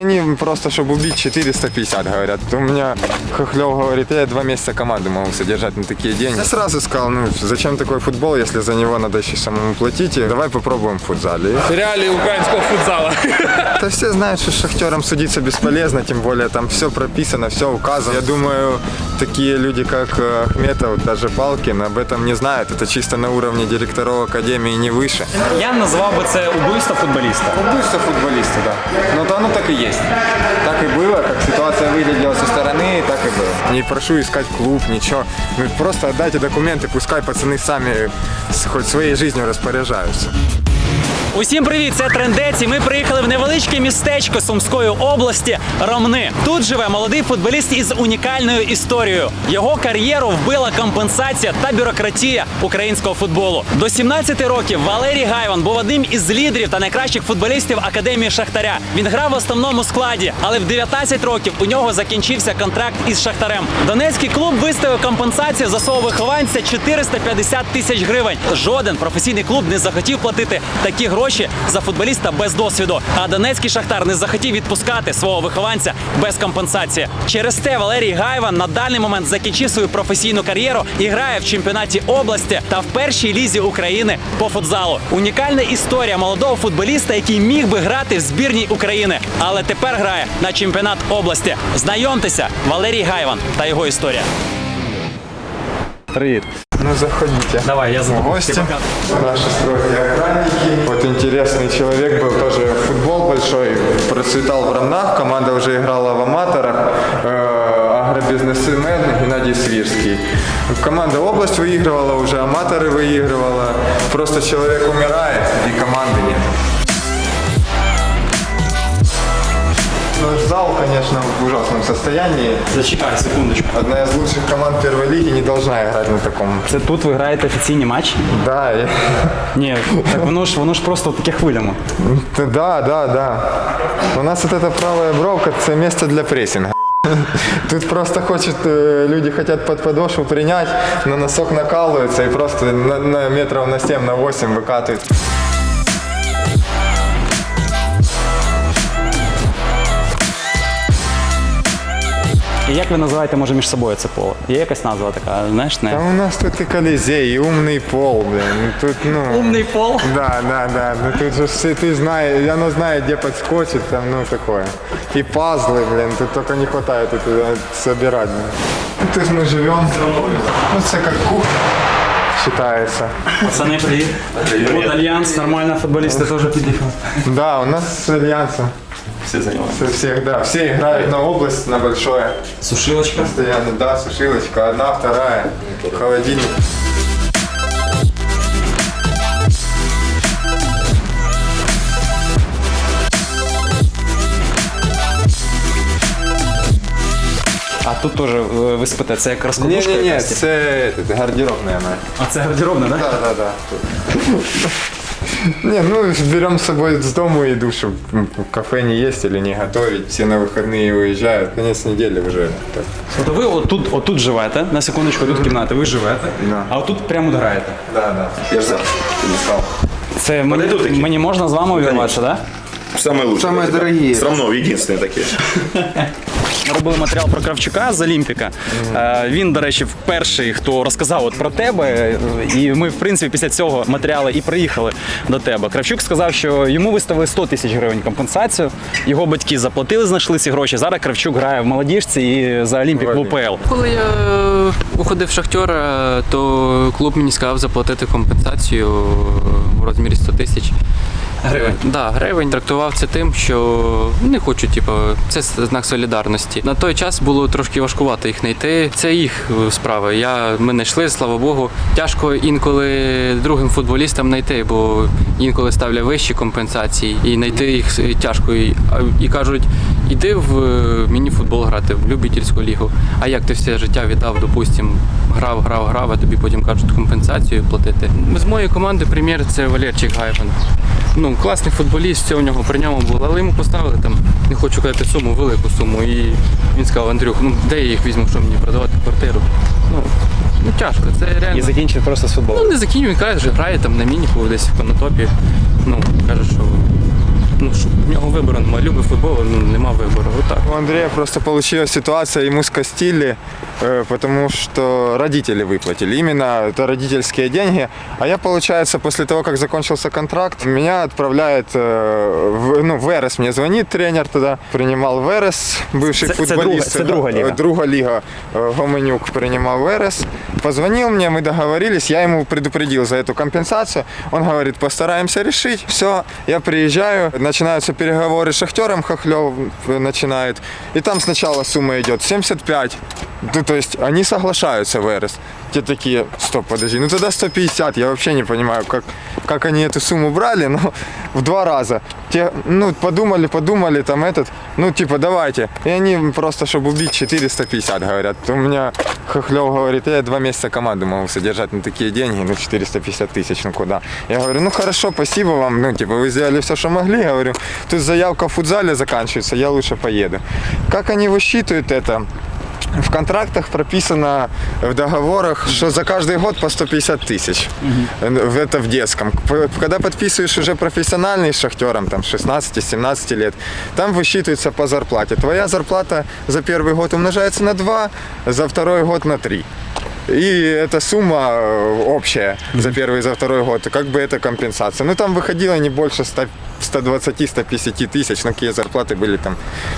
Они просто, чтобы убить 450, говорят. У меня Хохлев говорит, я два месяца команду могу содержать на такие деньги. Я сразу сказал, ну зачем такой футбол, если за него надо еще самому платить, и давай попробуем в футзале. Реалії українського футзалу. Да все знают, что с Шахтером судиться бесполезно, тем более там все прописано, все указано. Я думаю, такие люди, как э, Ахметов, даже Балкин, об этом не знают. Это чисто на уровне директоров Академии, не выше. Я назвав би це убивство футболіста. Убийство футболиста, да. Ну да, оно так и есть. Так и было, как ситуация выглядела со стороны, так и было. Не прошу искать клуб, ничего. Ну, просто отдайте документы, пускай пацаны сами с- хоть своей жизнью распоряжаются. Усім привіт! Це трендець. і Ми приїхали в невеличке містечко Сумської області Ромни. Тут живе молодий футболіст із унікальною історією. Його кар'єру вбила компенсація та бюрократія українського футболу. До 17 років Валерій Гайван був одним із лідерів та найкращих футболістів академії Шахтаря. Він грав в основному складі, але в 19 років у нього закінчився контракт із Шахтарем. Донецький клуб виставив компенсацію за свого вихованця 450 тисяч гривень. Жоден професійний клуб не захотів платити такі гроші за футболіста без досвіду. А Донецький шахтар не захотів відпускати свого вихованця без компенсації. Через те Валерій Гайван на даний момент закінчив свою професійну кар'єру і грає в чемпіонаті області та в першій лізі України по футзалу. Унікальна історія молодого футболіста, який міг би грати в збірній України, але тепер грає на чемпіонат області. Знайомтеся, Валерій Гайван та його історія. Привіт. Ну, заходите. Давай, я за В гости. Наши строгие охранники. Вот интересный человек был, тоже футбол большой, процветал в Ромнах, команда уже играла в аматорах. Э, агробизнесмен Геннадий Свирский. Команда область выигрывала, уже аматоры выигрывала. Просто человек умирает, и команды нет. Ну, зал, конечно, в ужасном состоянии. Зачекай секундочку. Одна из лучших команд первой лиги не должна играть на таком. Це тут ви граєте офіційні матчі? Да, и- Ні, так воно ж воно ж просто таке хвилями. Т- Да, да, да. У нас вот эта правая бровка – это место для прессинга. Тут просто хочет, э, люди хотят под подошву принять, на носок накалываются и просто на, на метров на 7, на 8 выкатывают. І як ви називаєте, може, між собою це поле? Є якась назва така, знаєш, А не? у нас тут и Колизей, и умный пол, блин. Тут, ну... Умний пол. Да, да, да. Ну тут же все, ты знаешь, и оно знает, где подскочит, там, ну, такое. И пазлы, блин, тут только не хватает это э, собирать. блин. Тут мы живем, ну, это как кухня считается. Пацани, привіт. Привіт. Альянс, нормально, футболісти теж під'їхали. Да, у нас с Альянса. Все. Со всех, да, все играют на область, на большое. Сушилочка. Постоянно, да, сушилочка, одна, вторая, холодильник. А тут теж е, ви спите, це як розкладушка? Не-не-не, якась? это, это гардеробная. А це гардеробна, так? Да? Да, да, да. Не, ну берем с собой с дому еду, чтобы в кафе не есть или не готовить. Все на выходные уезжают. Конец недели уже. Так. Тобто ви отут, отут живете, на секундочку, тут кімната, ви живете, Да. а отут прямо тут граєте. Да, да. Я же не стал. Це мені, Подойду таки. мені можна з вами увірватися, так? Да? Самые лучшие. Самые дорогие. Все равно единственные такие. Ми робили матеріал про Кравчука з Олімпіка. Е, Він, до речі, перший, хто розказав от про тебе. І ми, в принципі, після цього матеріалу і приїхали до тебе. Кравчук сказав, що йому виставили 100 тисяч гривень компенсацію. Його батьки заплатили, знайшли ці гроші. Зараз Кравчук грає в молодіжці і за Олімпік в УПЛ. Коли я уходив в шахтер, то клуб мені сказав заплатити компенсацію в розмірі 100 тисяч. Гривень. Да, гривень трактував це тим, що не хочу, типу, це знак солідарності. На той час було трошки важкувато їх знайти. Це їх е, справа. Я ми знайшли, слава Богу. Тяжко інколи другим футболістам знайти, бо інколи ставлять вищі компенсації, і знайти їх тяжко. І, і кажуть, іди в е, міні-футбол грати, в любительську лігу. А як ти все життя віддав, допустим, грав, грав, грав, а тобі потім кажуть компенсацію платити. З моєї команди прем'єр це Валерчик Гайван. Ну, класний футболіст, все у нього при ньому було, але йому поставили там, не хочу казати суму, велику суму. І він сказав, Андрюх, ну де я їх візьму, що мені продавати квартиру. Ну, ну тяжко, це реально. І закінчив просто з футболом. Ну не закінчив, він каже, що грає там на мініку десь в конотопі. Ну, каже, що Ну, щоб в нього вибору немає. Любить футбол, ну, нема вибору. Отак. У Андрія просто вийшла ситуація, йому скостілі. потому что родители выплатили. Именно это родительские деньги. А я, получается, после того, как закончился контракт, меня отправляет э, в, ну, в Верес мне звонит тренер туда, принимал Верес, бывший Це- це футболист. друга- це друга ліга. Э, Друга лига. Э, Гоменюк принимал Верес. Позвонил мне, мы договорились, я ему предупредил за эту компенсацию. Он говорит, постараемся решить. Все, я приезжаю, начинаются переговоры с Шахтером, Хохлев э, начинает. И там сначала сумма идет 75. Ну, то есть они соглашаются в РС. Те такие, стоп, подожди, ну тогда 150. Я вообще не понимаю, как, как они эту сумму брали, но в два раза. Те, ну, подумали, подумали, там этот, ну, типа, давайте. И они просто, чтобы убить 450, говорят. У меня Хохлев говорит, я два месяца команду могу содержать на такие деньги, ну, 450 тысяч, ну, куда? Я говорю, ну, хорошо, спасибо вам, ну, типа, вы сделали все, что могли, говорю. Тут заявка в футзале заканчивается, я лучше поеду. Как они высчитывают это? В контрактах прописано в договорах, что за каждый год по 150 тысяч. В- Это в детском. Когда подписываешь уже профессиональный шахтером, там 16-17 лет, там высчитывается по зарплате. Твоя зарплата за первый год умножается на 2, за второй год на 3. И эта сумма общая за первый и за второй год, как бы это компенсация. Ну там выходило не больше 100 120-150 тысяч, но какие зарплаты были там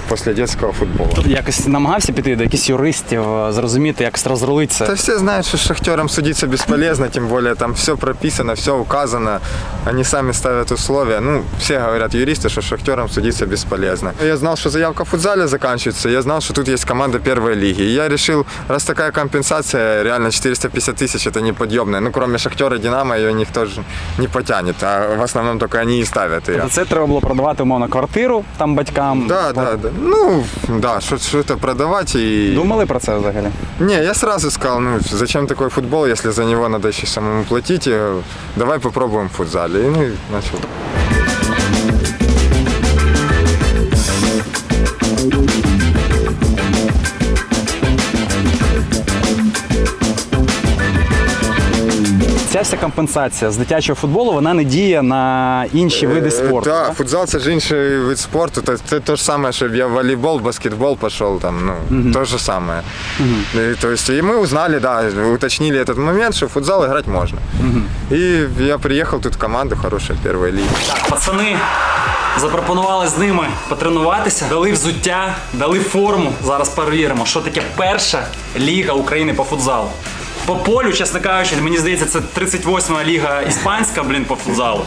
после детского футбола. Якось намагався піти до якихось юристів, е, зрозуміти, як розрулити це. Да все знают, что с Шахтером судиться бесполезно, тем более там все прописано, все указано. Они сами ставят условия. Ну, все говорят юристы, что с Шахтером судиться бесполезно. Я знал, что заявка в футзале заканчивается, я знал, что тут есть команда первой лиги. И я решил, раз такая компенсация, реально 450 тысяч, это неподъемная. Ну, кроме Шахтера и Динамо, ее никто же не потянет. А в основном только они и ставят ее. це треба було продавати умовно квартиру там батькам. Да, да, да. Ну, да, что- что-то продавать и... Думали про це взагалі? Не, я сразу сказал, ну зачем такой футбол, если за него надо еще самому платить. Давай попробуем в футзале. И ну, и начал. Ця вся компенсація з дитячого футболу вона не діє на інші види Э, спорту. Да, футзал це ж інший вид спорту. Это, это то же самое, чтобы я в волейбол, баскетбол пошел, там, ну, то же самое. И, то есть, и мы узнали, да, уточнили этот момент, что в футзал играть можно. И я приехал, тут команда хорошая, первая лига. Так, пацани запропонували з ними потренуватися, дали взуття, дали форму. Зараз перевіримо, що таке перша ліга України по футзалу. По полю, чесно кажучи, мені здається, це 38-ма ліга іспанська, блін, по футзалу.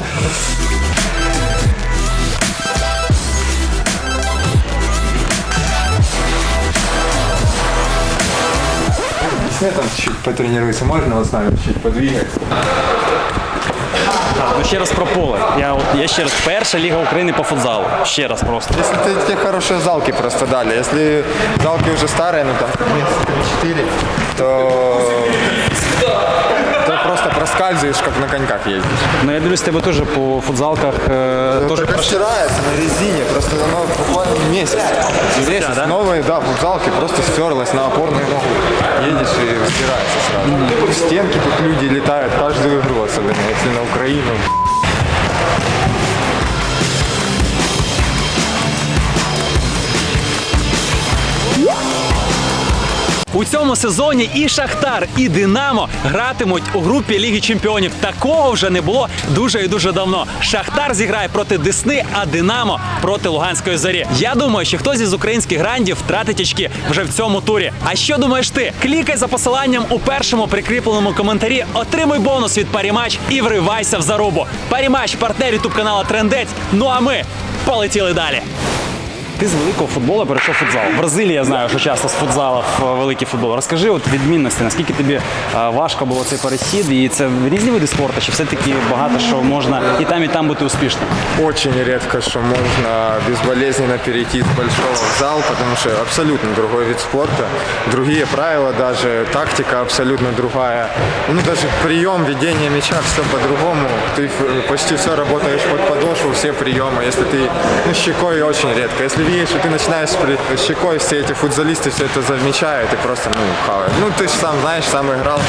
Там чуть потренируется, можно вот с нами чуть подвигать? Ну ще раз про поле. Я, от- я ще раз, перша ліга України по футзалу. Ще раз просто. Если ты, тебе хорошие залки просто дали, если залки уже старые, ну там месяца 3-4, то, то как на коньках ездишь. Ну я дивлюсь, тебе тоже по футзалках Э, Ну, так стирается на резине, просто оно буквально месяц. Месяц, да? новые, да, футзалки просто стерлась на опорную ногу. Едешь и стирается сразу. В стенки тут люди летают каждую игру, особенно если на Украину. У цьому сезоні і Шахтар, і Динамо гратимуть у групі Ліги Чемпіонів. Такого вже не було дуже і дуже давно. Шахтар зіграє проти Десни, а Динамо проти Луганської зорі. Я думаю, що хтось із українських грандів втратить очки вже в цьому турі. А що думаєш ти? Клікай за посиланням у першому прикріпленому коментарі, отримуй бонус від Парімач і вривайся в зарубу. Парімач партнер ютуб канала Трендець. Ну а ми полетіли далі. Ти з великого футболу перейшов в футзал. В Бразилії я знаю, що часто з футзалу в е, великий футбол. Розкажи от відмінності, наскільки тобі е, важко було цей перехід, і це різні види спорту, чи все-таки багато що можна і там, і там бути успішним? Очень редко, что можно безболезненно перейти с большого в зал, потому что абсолютно другой вид спорта, другие правила, даже тактика абсолютно другая. Ну, даже прием, ведение мяча, все по-другому. Ты э, почти все работаешь под подошву, все приемы. Если ты, ну, щекой очень редко. Если живеешь, и ты начинаешь при щекой, все эти футболисты все это замечают и просто, ну, хавают. Ну, ты же сам знаешь, сам играл.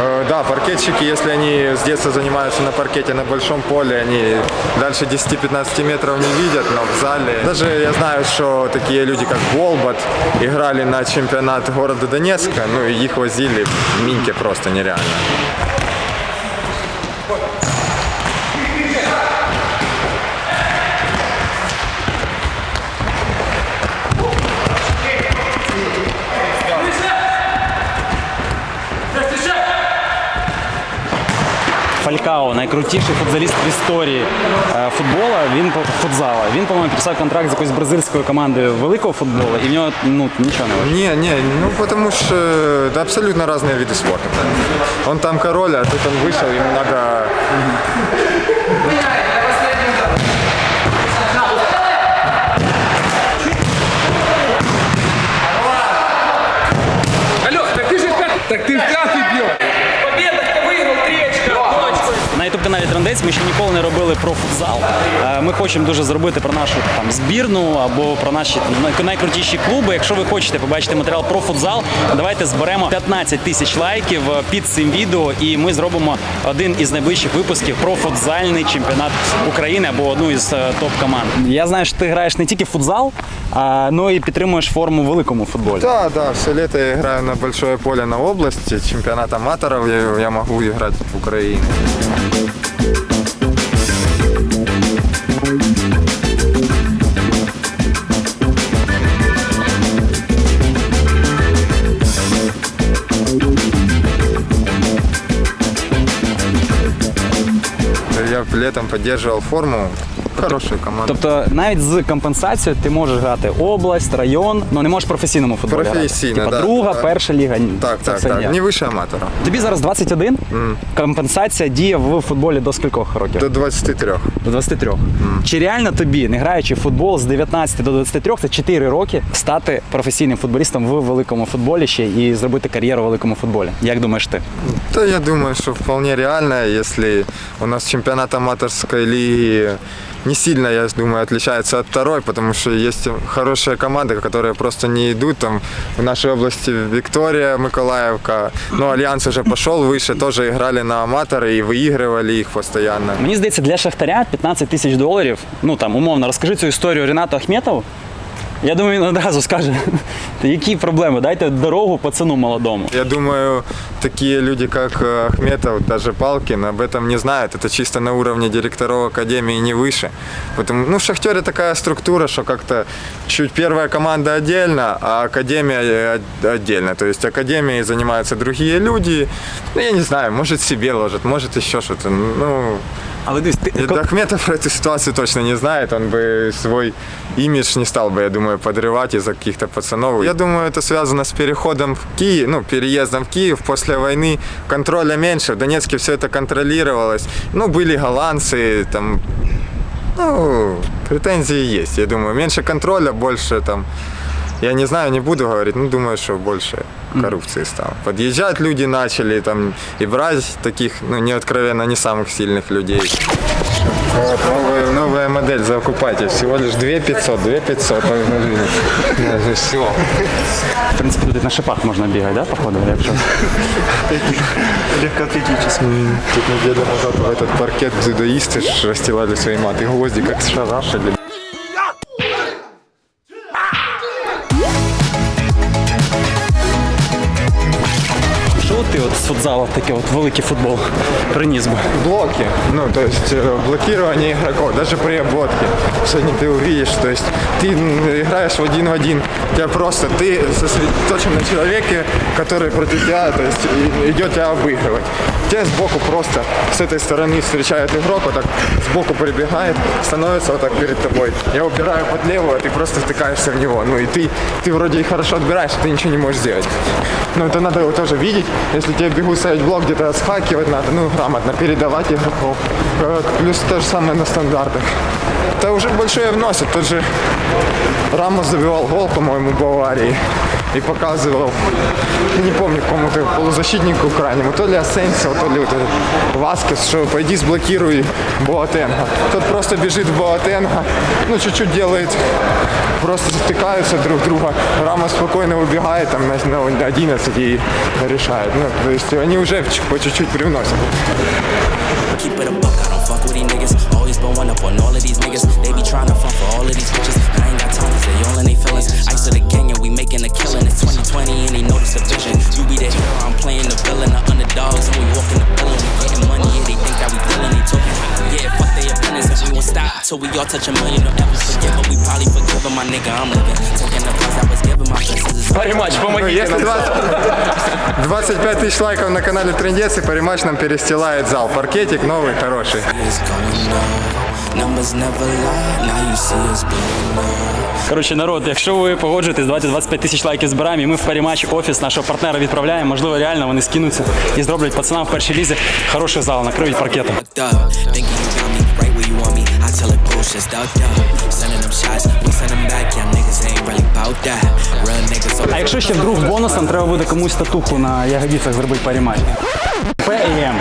Э, Да, паркетчики, если они с детства занимаются на паркете на большом поле, они дальше 10-15 метров не видят, но в зале. Даже я знаю, что такие люди, как Болбат, играли на чемпионат города Донецка, ну, и их возили в Миньке просто нереально. Фалькао, найкрутіший футболіст в історії е, футбола. Він по- футзала. Він, по-моєму, підписав контракт з якоюсь бразильською командою великого футболу, і в нього ну нічого не вийшло. Не, не, ну потому что это абсолютно разные виды спорта. да. Он там король, а тут он вышел, ему надо... Ніколи не робили про футзал. Е, Ми хочемо дуже зробити про нашу там збірну або про наші най- найкрутіші клуби. Якщо ви хочете побачити матеріал про футзал, давайте зберемо 15 тисяч лайків е, під цим відео, і ми зробимо один із найближчих випусків про футзальний чемпіонат України або одну із е, топ команд. Я знаю, що ти граєш не тільки в футзал, а ну і підтримуєш форму великому футболі. Да, да, все лето я играю на большое поле на области, чемпионат аматоров я, я могу играть в Украине. Летом поддерживал форму. Хорошая команда. Тобто навіть з компенсацією ти можеш грати область, район, але не можеш професійному футболі. грати. Професійно, Типа да, друга, да. перша ліга. ні. Так, Це так, все так. Не выше аматора. Тобі зараз 21. Компенсація діє в футболі до скількох років? До 23. До 23. Чи реально тобі, не граючи в футбол з 19 до 23, це 4 роки, стати професійним футболістом в великому футболі ще і зробити кар'єру в великому футболі? Як думаєш ти? Да, я думаю, что вполне реально, если у нас чемпионат аматорской лиги не сильно, я думаю, отличается от второй, потому что есть хорошие команды, которые просто не идут. Там в нашей области Виктория, Миколаевка, но Альянс уже пошел выше, тоже играли на аматоры и выигрывали их постоянно. Мені здається, для Шахтаря 15 тисяч доларів. Ну там умовно, розкажи цю історію Ренату Ахметову. Я думаю, він одразу скаже, «Та які проблеми, дайте дорогу пацану молодому. Я думаю, такие люди, как э, Ахметов, даже Палкин, об этом не знают. Это чисто на уровне директоров академии, не выше. Потому, ну, в Шахтере такая структура, что как-то чуть первая команда отдельно, а академия э, от- отдельно. То есть академией занимаются другие люди. Ну, я не знаю, может себе ложат, может еще что-то. Ну, Але дивись, ти, это Ахметов про эту ситуацию точно не знает. Он бы свой имидж не стал бы, я думаю, подрывать из-за каких-то пацанов. Я думаю, это связано с переходом в Киев, ну, переездом в Киев после войны. Контроля меньше. В Донецке все это контролировалось. Ну, были голландцы, там, ну, претензии есть. Я думаю, меньше контроля, больше там я не знаю, не буду говорить, ну думаю, что больше коррупции стало. Подъезжать люди начали там и брать таких, ну, не откровенно, не самых сильных людей. Вот, новая, новая модель, закупайте. Всего лишь 2 500, 2 500. Все. в принципі, тут на шипах можна бігати, да, походу, якщо. Тут неделю назад в этот паркет дзюдоисты ж расстилали свои маты гвозди, как шарашили. от ти от з футзалу таке от великий футбол приніс би? блоки, ну, то есть э, блокирование игроков, даже при обводке. Сегодня ты увидишь, то есть ты м, играешь в один в один, тебя просто, ты сосредоточен на человеке, который против тебя, то есть и- идет тебя обыгрывать. Тебя сбоку просто с этой стороны встречает игрок, вот так сбоку прибегает, становится вот так перед тобой. Я убираю под левую, а ты просто втыкаешься в него. Ну и ты, ты вроде и хорошо отбираешь, а ты ничего не можешь сделать. Но это надо его тоже видеть. Если тебе бегут ставить блок, где-то отскакивать надо, ну грамотно передавать игроков. Э, Плюс то же самое на стандартах. Это уже большое вносит. Тот же Рамос забивал гол, по-моему, в Баварии. и показывал, я не помню, кому-то полузащитнику крайнему, то ли Асенсио, то ли вот этот Васкес, что пойди сблокируй Боатенга. Тот просто бежит в Боатенга, ну чуть-чуть делает, просто затыкаются друг в друга. Рама спокойно убегает там на, на 11 и решает. Ну, то есть они уже ч- по чуть-чуть привносят. Keep it a buck, I don't fuck with these niggas. Always been one up on all of these niggas. They be trying to front for all of these bitches. I ain't got time to say all in they feelings. Ice of the gang and we making a killing. It's 2020 and they notice the vision. You be the hero, I'm playing the villain. The underdogs and we walking the villain. We getting money, yeah, they think that we dealing. They talking, yeah, fuck their opinions and we won't stop till we all touch a million. Don't ever forgive, but we probably forgive my nigga. I'm living. Taking the calls I was giving my blessings. Парімач, Ну, если 20 25 тысяч лайков на канале Трендец и паримач нам перестилает зал. Паркетик новый, хороший. Numbers never lie. Now you see us blowing up. Коротше, народ, якщо ви погоджуєтесь, давайте 25 тисяч лайків збираємо, і ми в парімач офіс нашого партнера відправляємо. Можливо, реально вони скинуться і зроблять пацанам в першій лізі хороший зал, накриють паркетом. А якщо ще вдруг бонусом треба буде комусь татуху на ягодицях зробити парімач. П і М.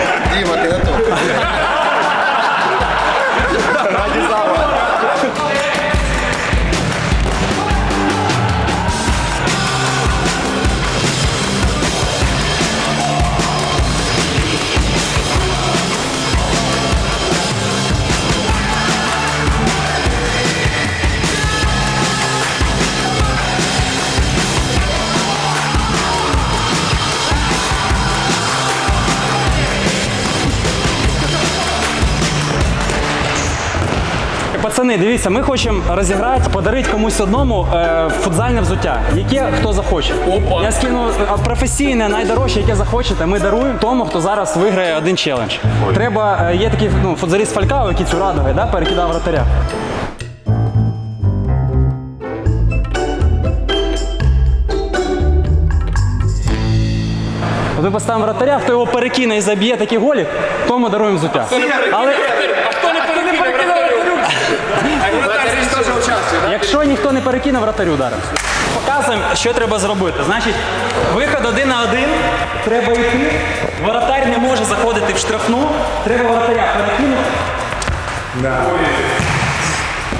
Пацани, дивіться, ми хочемо розіграти, подарити комусь одному е, футзальне взуття, яке хто захоче. Опа. Я скину е, професійне, найдорожче, яке захочете. Ми даруємо тому, хто зараз виграє один челендж. Треба, е, є такий ну, футзаліст Фалькао, який цю радує, да, перекидав вратаря. От ми поставимо вратаря, хто його перекине і заб'є такі голі, тому даруємо взуття. Але А хто не вратарю? Якщо ніхто не перекине, вратарю ударимо. Показуємо, що треба зробити. Значить, виход один на один. Треба йти. Воротар не може заходити в штрафну. Треба воротаря перекинути.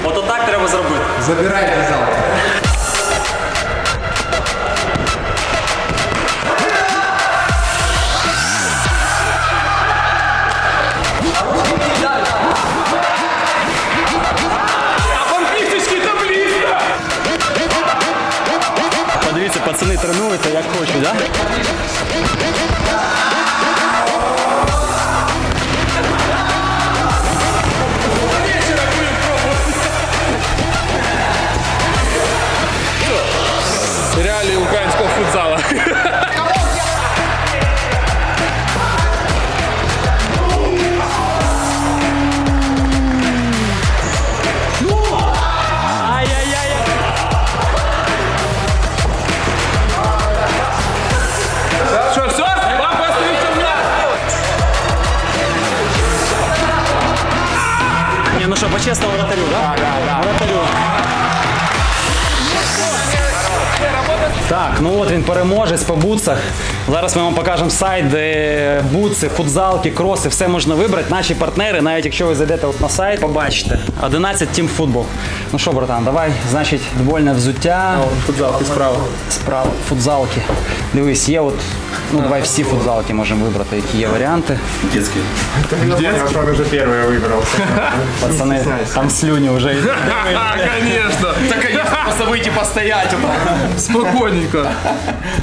От отак треба зробити. Забирайте зал. Тренуються як хочуть, так? Да? Він по бутсах. Зараз ми вам покажемо сайт, де бутси, футзалки, кроси, все можна вибрати. Наші партнери, навіть якщо ви зайдете от на сайт, побачите. 11 Team Football. Ну що, братан, давай, значить, футбольне взуття. Футзалки справа. Справа, футзалки. Дивись, є от. Ну, давай всі футзалки можемо вибрати, які є варіанти. Он уже первый выбрал. Пацани, там слюні вже йдуть. А, конечно. Так есть просто выйти постоять. Спокойненько.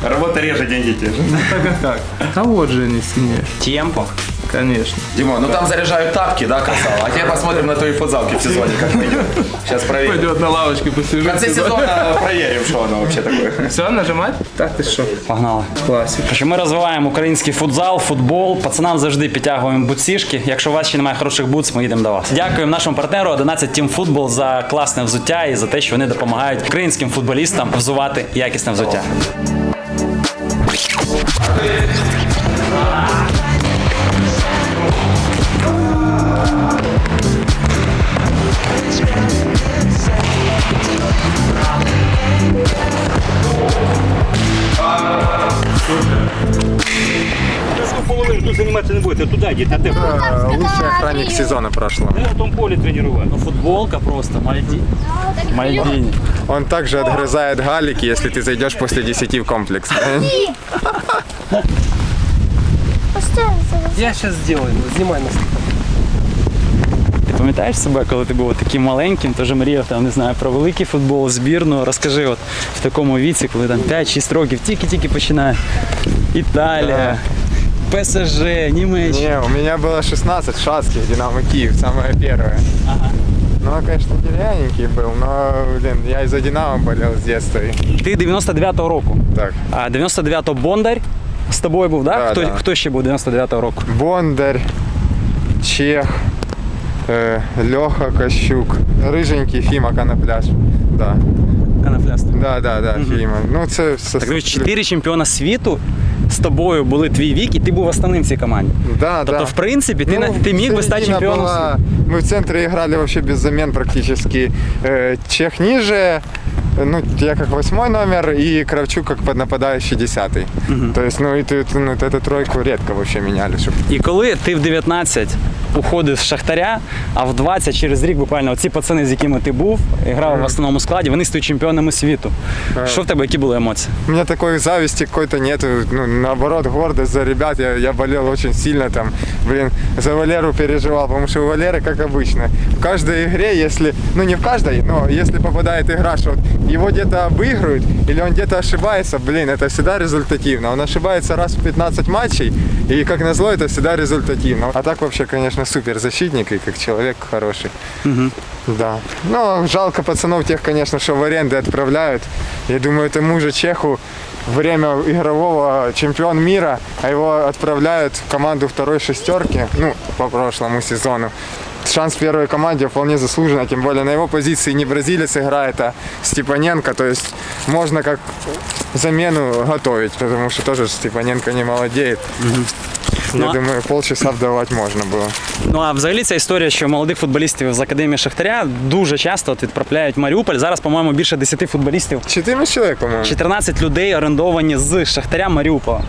Работа реже, деньги те же. Так а как? А вот же они синие. Темпо. Конечно. Димон, ну там заряжают тапки, да, красава? А теперь посмотрим на твои футзалки в сезоне, как пойдет. Сейчас проверим. Пойдет на лавочке В посижу. конце сезона проверим, что оно вообще такое. Все, нажимать? Так, ти що? Погнали. Класик. Що ми розвиваємо український футзал, футбол. Пацанам завжди підтягуємо бутсішки. Якщо у вас ще немає хороших бутс, ми йдемо до вас. Дякуємо нашому партнеру 11 Team Football за класне взуття і за те, що вони допомагають українським футболістам взувати якісне взуття. займатися не будете, туди йдіть, на те поле. Э, Лучший охранник сезона прошлого. На тому полі тренувати. Ну, футболка просто, Мальді... Мальдіні. Он также отгрызает галики, если ты зайдешь после 10 в комплекс. Я зараз зроблю, знімай нас. Ти пам'ятаєш себе, коли ти був таким маленьким, теж мріяв там, не знаю, про великий футбол, збірну. Розкажи, от в такому віці, коли там 5-6 років, тільки-тільки починає. Італія, ПСЖ, Німеччина. Не, у меня было 16 шацких Динамо Киев, самое первое. Ну, он, конечно, деревянненький был, но, блин, я из-за Динамо болел с детства. и Ти 99-го року. Так. А 99-го Бондар з тобою був, так? Да, хто, да. хто ще був 99-го року? Бондарь, Чех, э, Леха Кощук, рыженький Фима Конопляш. Да, Канафлястер. да, да, да, Фима. Ну, це все. Так, дивись, чотири чемпіона світу з тобою були твій вік, і ти був основним в цій команді. Да, Тобто, да. в принципі, ти, на- ти міг би стати середина чемпіоном была- світу. Мы в центре играли вообще без замен практически. Э, Чех ниже, ну, я как восьмой номер, и Кравчук как под нападающий десятый. То есть, ну, и ты, ты- ну, вот эту тройку редко вообще меняли. Чтоб... І коли ти в 19 уходив з Шахтаря, а в 20 через рік буквально ці пацани, з якими ти був, грали в основному складі, вони стають чемпіонами світу. Що в тебе, які були емоції? У меня такой зависти какой-то нету. Ну, наоборот, гордость за ребят. Я, я болел очень сильно там. Блин, за Валеру переживал, потому что у Валеры, как обычно, в каждой игре, если, ну не в каждой, но если попадает игра, что вот его где-то обыгрывают, или он где-то ошибается, блин, это всегда результативно. Он ошибается раз в 15 матчей, и как назло, это всегда результативно. А так вообще, конечно, супер защитник и как человек хороший. Да. Ну, жалко пацанов тех, конечно, что в аренды отправляют. Я думаю, тому же Чеху время игрового чемпион мира, а его отправляют в команду второй шестерки, ну, по прошлому сезону. Шанс первой команде вполне заслуженно, тем более на его позиции не бразилец играет, а Степаненко, то есть можно как замену готовить, потому что тоже Степаненко не молодеет. Ну, Я а- думаю, полчаса вдавать можно было. Ну а взагалі ця історія, що молодих футболістів з академії Шахтаря дуже часто от відправляють в Маріуполь. Зараз, по-моєму, більше 10 футболістів. 14 человек, по-моему. 14 людей орендовані з Шахтаря Маріупола.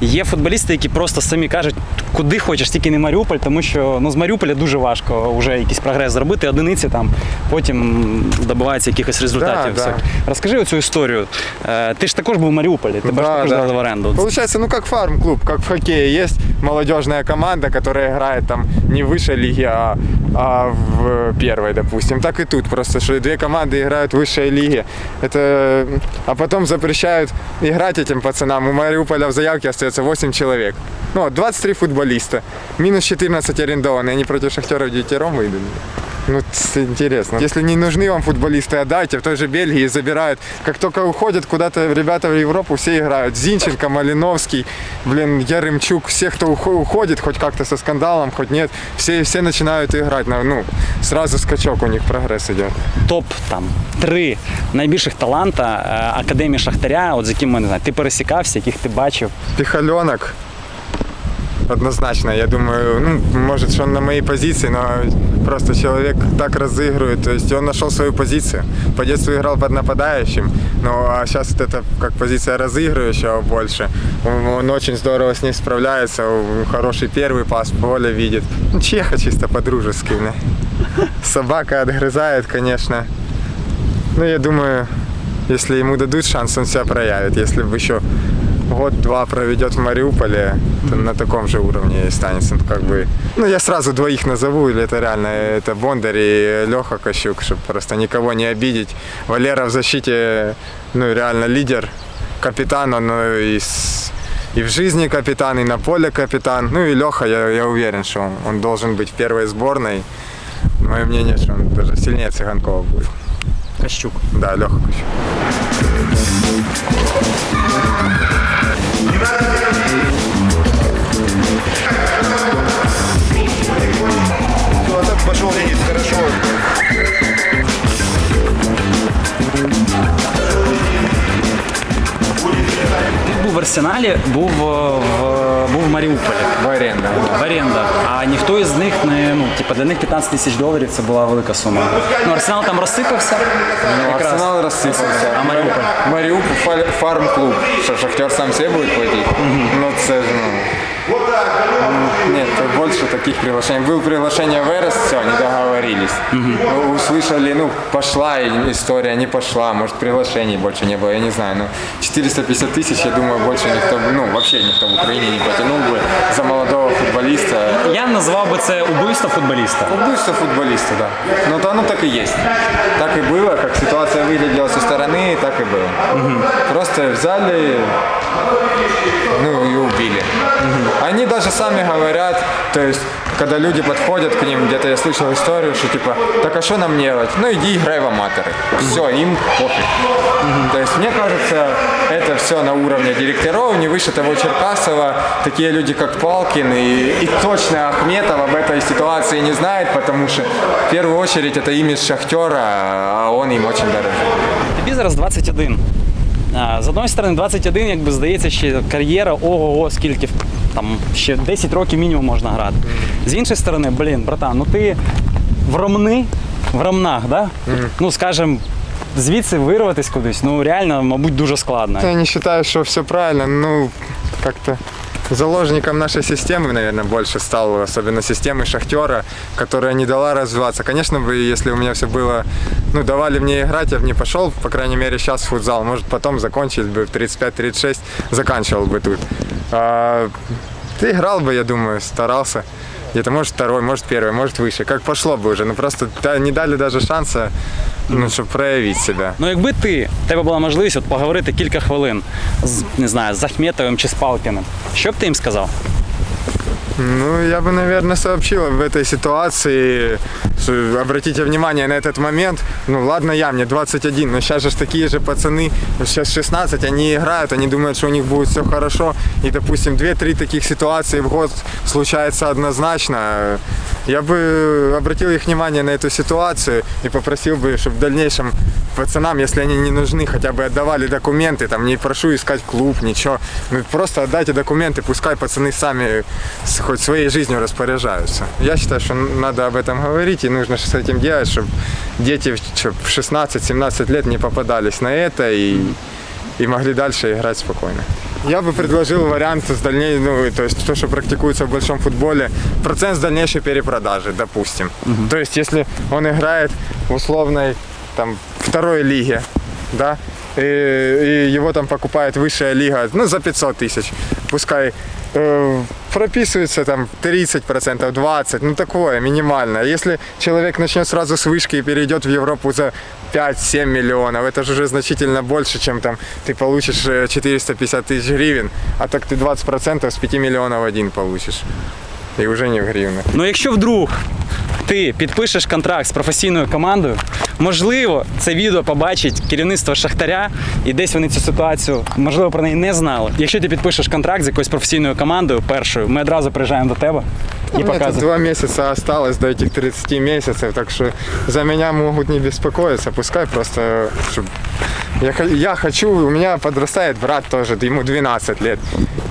Є футболісти, які просто самі кажуть, куди хочеш, тільки не Маріуполь, тому що ну, з Маріуполя дуже важко вже якийсь прогрес зробити, одиниці там, потім добиваються якихось результатів. Да, да. Розкажи оцю історію. Е, Ти ж також був в Маріуполі, тебе ж також дали в оренду. Получается, ну как фарм-клуб, как в хоккее. Есть молодежная команда, которая играет там не в высшей лиге, а, а в первой, допустим. Так и тут просто, что две команды играют в высшей лиге. Это... А потом запрещают играть этим пацанам. У Мариуполя в заявке остается 8 человек. Ну, вот, 23 футболиста. Минус 14 арендованные. Они против Шахтера девятером выйдут. Ну, это интересно. Если не нужны вам футболисты, отдайте. В той же Бельгии забирают. Как только уходят куда-то ребята в Европу, все играют. Зинченко, Малиновский, блин, Яремчук. Все, кто ухо- уходит, хоть как-то со скандалом, хоть нет, все, все начинают играть. На- Ну, сразу скачок у них, прогресс идет. топ там три найбільших таланта е, академії Шахтаря, от з якими не знаю, ти пересікався, яких ти бачив. Пихаленок. Однозначно, я думаю, ну, может, что он на моей позиции, но просто человек так разыгрывает, то есть он нашел свою позицию. По детству играл под нападающим, ну, а сейчас вот это как позиция разыгрывающего больше. Он, очень здорово с ней справляется, хороший первый пас, поле видит. Ну, Чеха чисто по-дружески. мне. Собака отгрызает, конечно. Ну, я думаю, если ему дадут шанс, он себя проявит. Если бы еще год-два проведет в Мариуполе, на таком же уровне и останется. Ну, как бы, ну, я сразу двоих назову, или это реально, это Бондарь и Леха Кощук, чтобы просто никого не обидеть. Валера в защите, ну, реально лидер, капитан, он ну, и, с- и в жизни капитан, и на поле капитан. Ну, и Леха, я, я уверен, что он, он должен быть в первой сборной. Мое мнение, что он даже сильнее Цыганкова будет. Кащук. Да, Леха Кощук. Арсеналі, був е, в, був в Маріуполі. В оренда. В оренда. А ніхто із них не ну, типу, для них 15 тисяч доларів це була велика сума. Ну, Арсенал там розсипався. якраз. Арсенал рассыпался. А Маріуполь? Маріуполь фарм-клуб. Що Шахтер сам себе буде платити? Ну це ж ну. Нет, больше таких приглашений. Было приглашение в Эрос, все, не договорились. Ну, Услышали, ну, пошла и- история, не пошла, может, приглашений больше не было, я не знаю. Ну, 450 тысяч, я думаю, больше никто, ну, вообще никто в Украине не потянул бы за молодого футболиста. Я назвав би це убивство футболіста. Убийство футболиста, да. Ну, то оно так и есть. Так и было, как ситуация выглядела со стороны, так и было. Просто взяли, ну и убили. Они даже сами говорят, то есть, когда люди подходят к ним, где-то я слышал историю, что типа, так а что нам делать? Ну иди играй в аматоры. Все, им пофиг. То есть, мне кажется, это все на уровне директоров, не выше того Черкасова. Такие люди, как Палкин и, и точно Ахметов об этой ситуации не знает, потому что в первую очередь это имидж Шахтера, а он им очень дорожит. Тобі зараз 21. З одної сторони, 21, якби здається, ще кар'єра, ого-го, скільки там ще 10 років мінімум можна грати. З іншої сторони, блін, братан, ну ти в ромни, в ромнах, да? Ну, скажем, звідси вирватися кудись, ну реально, мабуть, дуже складно. Я не вважаю, що все правильно. Ну, как-то заложником нашей системы, наверное, больше стал, особенно системы Шахтера, которая не дала развиваться. Конечно бы, если у меня все было, ну, давали мне играть, я бы не пошел, по крайней мере, сейчас в футзал. Может, потом закончить бы в 35-36, заканчивал бы тут. А, ты играл бы, я думаю, старался. Где-то, может, второй, может, первый, может, выше. Как пошло бы уже. Ну, просто да, не дали даже шанса, ну, щоб проявить себя. Ну, якби ти, тебе була можливість от поговорити кілька хвилин з не знаю, з Ахметовим чи з Палкіним, що б ти їм сказав? Ну, я бы, наверное, сообщил об этой ситуации. что Обратите внимание на этот момент. Ну, ладно я, мне 21, но сейчас же ж такие же пацаны, сейчас 16, они играют, они думают, что у них будет все хорошо. И, допустим, 2-3 таких ситуации в год случается однозначно. Я бы обратил их внимание на эту ситуацию и попросил бы, чтобы в дальнейшем пацанам, если они не нужны, хотя бы отдавали документы, там не прошу искать клуб, ничего. Ну, просто отдайте документы, пускай пацаны сами с- хоть своей жизнью распоряжаются. Я считаю, что надо об этом говорить и нужно с этим делать, чтобы дети в чтоб в 16-17 лет не попадались на это и, и могли дальше играть спокойно. Я бы предложил вариант с дальней, ну, то есть то, что практикуется в большом футболе, процент с дальнейшей перепродажи, допустим. То есть если он играет в условной там второй лиге, да, и, и его там покупает высшая лига, ну, за 500 тысяч, пускай э, прописывается там 30%, 20%, ну такое минимальное. Если человек начнет сразу с вышки и перейдет в Европу за 5-7 миллионов, это же уже значительно больше, чем там ты получишь э, 450 тысяч гривен, а так ты 20% с 5 миллионов один получишь. И уже не в гривнах. Ну, якщо вдруг ти підпишеш контракт з професійною командою, можливо, це відео побачить керівництво Шахтаря, і десь вони цю ситуацію, можливо, про неї не знали. Якщо ти підпишеш контракт з якоюсь професійною командою, першою, ми одразу приїжджаємо до тебе і У меня тут показуємо. два месяца осталось до этих 30 месяцев, так что за меня могут не беспокоиться, пускай просто, чтоб... Я, я хочу, у меня подрастает брат тоже, ему 12 лет.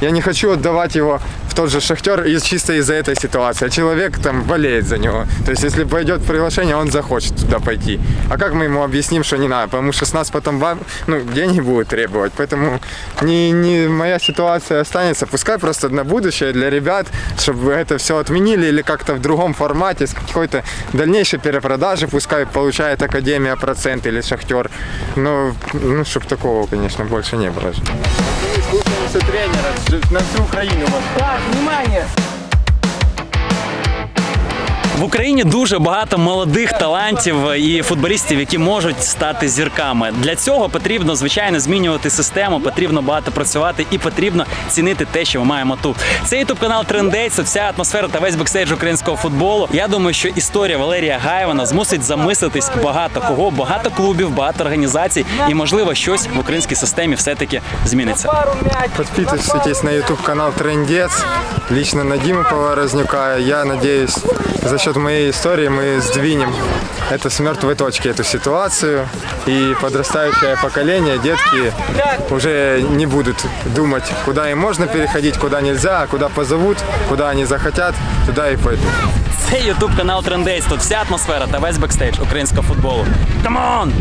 Я не хочу отдавать его в тот же шахтер из, чисто из-за этой ситуации. А человек там болеет за него. То есть, если пойдет приглашение, он захочет туда пойти. А как мы ему объясним, что не надо? Потому что с нас потом ба- ну, деньги будут требовать. Поэтому не, не моя ситуация останется. Пускай просто на будущее для ребят, чтобы это все отменили или как-то в другом формате, с какой-то дальнейшей перепродажи, пускай получает Академия процент или Шахтер. Но, ну, чтобы такого, конечно, больше не было. Тренера на всю Украину. В Україні дуже багато молодих талантів і футболістів, які можуть стати зірками. Для цього потрібно звичайно змінювати систему, потрібно багато працювати і потрібно цінити те, що ми маємо тут. Це ютуб канал Трендець, вся атмосфера та весь бекстейдж українського футболу. Я думаю, що історія Валерія Гаєвана змусить замислитись багато кого, багато клубів, багато організацій, і можливо щось в українській системі все-таки зміниться. Подписывайтесь на YouTube канал Трендец. Лично на Диму Поворознюка. Я надеюсь, за счет моей истории мы сдвинем это с мертвой точки, эту ситуацию. И подрастающее поколение, детки уже не будут думать, куда им можно переходить, куда нельзя, а куда позовут, куда они захотят, туда и пойдут. Це ютуб канал Трендець. Тут вся атмосфера та весь бекстейдж українського футболу. Камон!